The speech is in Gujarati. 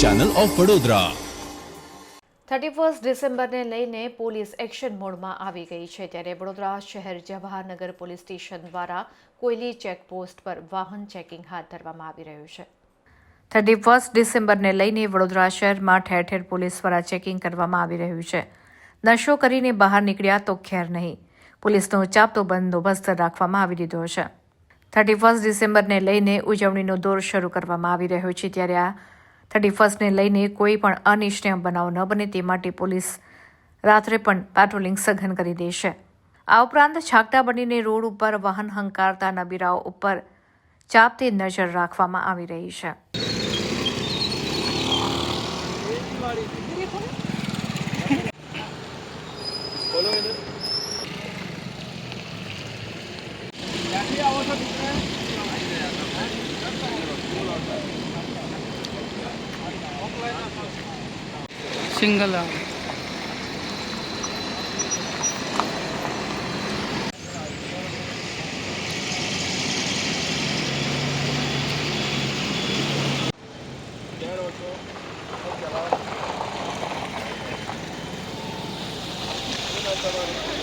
Channel of Vadodara thirty first ડિસેમ્બરને લઈને પોલીસ એક્શન મોડમાં આવી ગઈ છે ત્યારે વડોદરા શહેર જવાહરનગર પોલીસ સ્ટેશન દ્વારા કોયલી ચેકપોસ્ટ પર વાહન ચેકિંગ હાથ ધરવામાં આવી રહ્યું છે. થર્ટી ફર્સ્ટ ડિસેમ્બરને લઈને વડોદરા શહેરમાં ઠેર ઠેર પોલીસ દ્વારા ચેકિંગ કરવામાં આવી રહ્યું છે. નશો કરીને બહાર નીકળ્યા તો ખેર નહીં. પોલીસનો ચાપતો બંદોબસ્ત રાખવામાં આવી દીધો છે. થર્ટી ફર્સ્ટ ડિસેમ્બરને લઈને ઉજવણીનો દોર શરૂ કરવામાં આવી રહ્યો છે. ત્યારે આ થર્ટી ફર્સ્ટને લઈને કોઈ પણ અનિચ્છનીય બનાવ ન બને તે માટે પોલીસ રાત્રે પણ પેટ્રોલિંગ સઘન કરી દેશે આ ઉપરાંત છાકટા બનીને રોડ ઉપર વાહન હંકારતા નબીરાઓ ઉપર ચાપતી નજર રાખવામાં આવી રહી છે. સિંગલ આવે તમારે